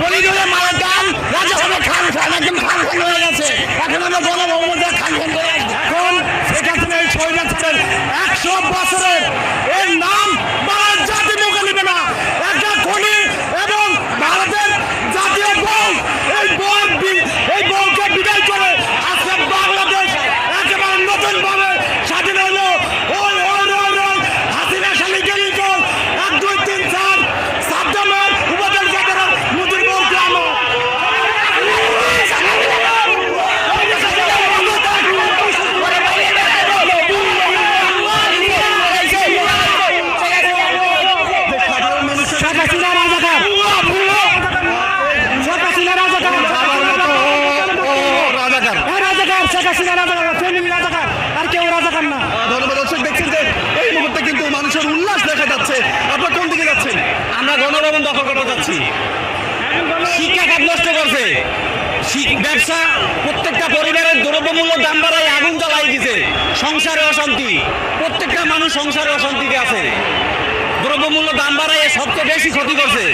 বলি ধরে মারা গান রাজা হবে খান খান, একদম খান খান হয়ে গেছে। এখন আমরা গণভবনটা খান খান হাসিনা রাজাকার রাজাকার আর কেউ রাজাকার না। ধন্যবাদ দর্শক, দেখছেন যে এই মুহূর্তে কিন্তু মানুষের উল্লাস দেখা যাচ্ছে। আপনারা কোন দিকে যাচ্ছেন? আমরা গণভবন দখল করতে যাচ্ছি। শিক্ষা খাত নষ্ট করছে। ব্যবসা প্রত্যেকটা পরিবারের দ্রব্যমূল্য দাম বাড়ায় আগুন জ্বালাই দিছে। সংসারে অশান্তি। প্রত্যেকটা মানুষ সংসারে অশান্তিতে আছে। দ্রব্যমূল্য দাম বাড়ায় সবচেয়ে বেশি ক্ষতি করছে।